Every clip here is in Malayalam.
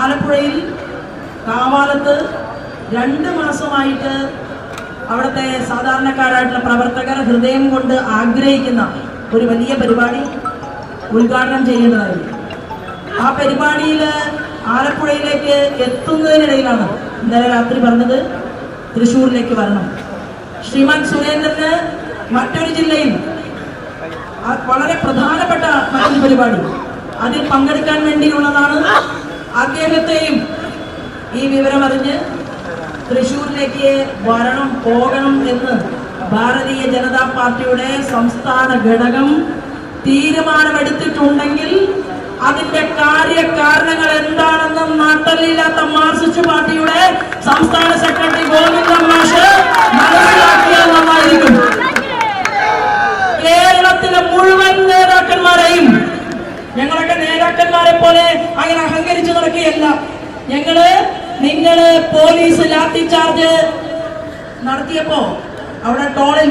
ആലപ്പുഴയിൽ കാവാലത്ത് രണ്ട് മാസമായിട്ട് അവിടുത്തെ സാധാരണക്കാരായിട്ടുള്ള പ്രവർത്തകർ ഹൃദയം കൊണ്ട് ആഗ്രഹിക്കുന്ന ഒരു വലിയ പരിപാടി ഉദ്ഘാടനം ചെയ്യേണ്ടതായിരുന്നു. ആ പരിപാടിയിൽ ആലപ്പുഴയിലേക്ക് എത്തുന്നതിനിടയിലാണ് ഇന്നലെ രാത്രി പറഞ്ഞത് തൃശ്ശൂരിലേക്ക് വരണം. ശ്രീമാൻ സുരേന്ദ്രന് മറ്റൊരു ജില്ലയിൽ വളരെ പ്രധാനപ്പെട്ട മറ്റൊരു പരിപാടി. അതിൽ പങ്കെടുക്കാൻ വേണ്ടിയുള്ളതാണ് അദ്ദേഹത്തെയും ഈ വിവരമറിഞ്ഞ് തൃശൂരിലേക്ക് വരണം പോകണം എന്ന് ഭാരതീയ ജനതാ പാർട്ടിയുടെ സംസ്ഥാന ഘടകം തീരുമാനമെടുത്തിട്ടുണ്ടെങ്കിൽ അതിന്റെ കാര്യകാരണങ്ങൾ എന്താണെന്ന് നാട്ടലില്ലാത്ത മാർസിസ്റ്റ് പാർട്ടിയുടെ സംസ്ഥാന സെക്രട്ടറി ഗോവിന്ദ അങ്ങനെ അഹങ്കരിച്ചു നടക്കുകയല്ല. ഞങ്ങൾ നിങ്ങൾ പോലീസ് ലാത്തി ചാർജ് നടത്തിയപ്പോ അവിടെ ടോളിൽ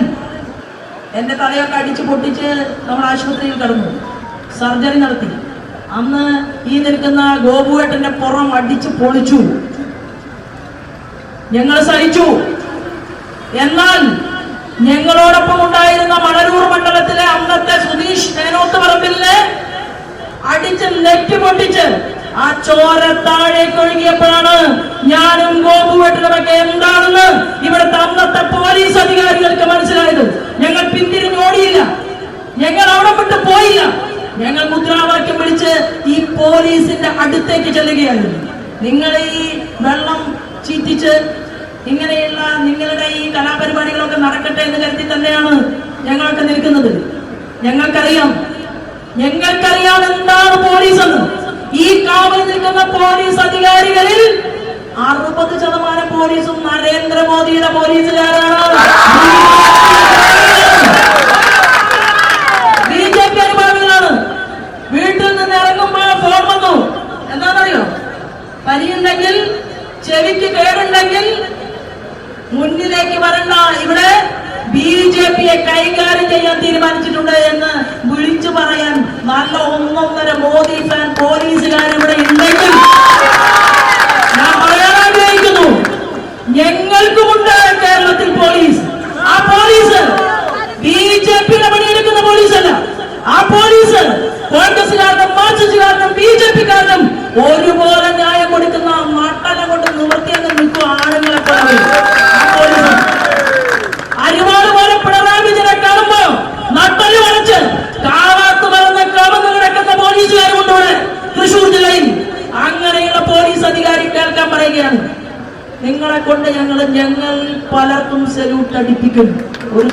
എന്റെ തലയൊക്കെ അടിച്ച് പൊട്ടിച്ച് നമ്മൾ ആശുപത്രിയിൽ കിടന്നു. സർജറി നടത്തി. അന്ന് ഈ നിൽക്കുന്ന ഗോപുവേട്ടന്റെ പുറം അടിച്ച് പൊളിച്ചു. ഞങ്ങൾ സഹിച്ചു. എന്നാൽ ഞങ്ങളോടൊപ്പം ഉണ്ടായിരുന്ന മണരൂർ മണ്ഡലത്തിലെ അന്നത്തെ സുധീഷ് മേനോത്ത് പറമ്പിലിനെ അടിച്ച് നെറ്റ് പൊട്ടിച്ച് ആ ചോര താഴേക്ക് ഒഴുകിയപ്പോഴാണ് ഞാനും ഗോപുവെട്ടിനുമൊക്കെ എന്താണെന്ന് ഇവിടുത്തെ തന്നത്തെ പോലീസ് അധികാരികൾക്ക് മനസ്സിലായത്. ഞങ്ങൾ പിന്തിരിഞ്ഞ് ഓടിയില്ല. ഞങ്ങൾ അവിടെ വിട്ട് പോയില്ല. ഞങ്ങൾ മുദ്രാവാക്യം വിളിച്ച് ഈ പോലീസിന്റെ അടുത്തേക്ക് ചെല്ലുകയായിരുന്നു. നിങ്ങൾ ഈ വെള്ളം ചീറ്റിച്ച് ഇങ്ങനെയുള്ള നിങ്ങളുടെ ഈ കലാപരിപാടികളൊക്കെ നടക്കട്ടെ എന്ന് കരുതി തന്നെയാണ് ഞങ്ങളൊക്കെ നിൽക്കുന്നത്. ഞങ്ങൾക്കറിയാം ഞങ്ങൾക്കറിയാം എന്താണ് പോലീസ് എന്ന് ഈ കാവൽ നിൽക്കുന്ന പോലീസ് അധികാരികളിൽ അറുപത് ശതമാനം പോലീസും നരേന്ദ്രമോദിയുടെ പോലീസുകാരാണ്. ബി ജെ പി അനുഭാവികളാണ്. വീട്ടിൽ നിന്ന് ഇറങ്ങുമ്പോൾ ഫോൺ വന്നു. എന്താണെന്നറിയോ? പനിയുണ്ടെങ്കിൽ ചെവിക്ക് കേടുണ്ടെങ്കിൽ മുന്നിലേക്ക് വരണ്ട. ഇവിടെ ബി ജെ പിയെ കൈകാര്യം ചെയ്യാൻ തീരുമാനിച്ചിട്ടുണ്ട് എന്ന് വിളിച്ചു പറയാൻ നല്ല ഒന്നൊന്നര മോദി പോലീസുകാർ ഇവിടെ ഉണ്ടെങ്കിൽ ഞാൻ പറയാൻ ആഗ്രഹിക്കുന്നു. ഞങ്ങൾക്കുമുണ്ട് കേരളത്തിൽ പോലീസ്. ആ പോലീസ് നിങ്ങളെ കൊണ്ട് ഞങ്ങൾ ഞങ്ങൾ പലർക്കും സല്യൂട്ട് അടിപ്പിക്കും ഒരു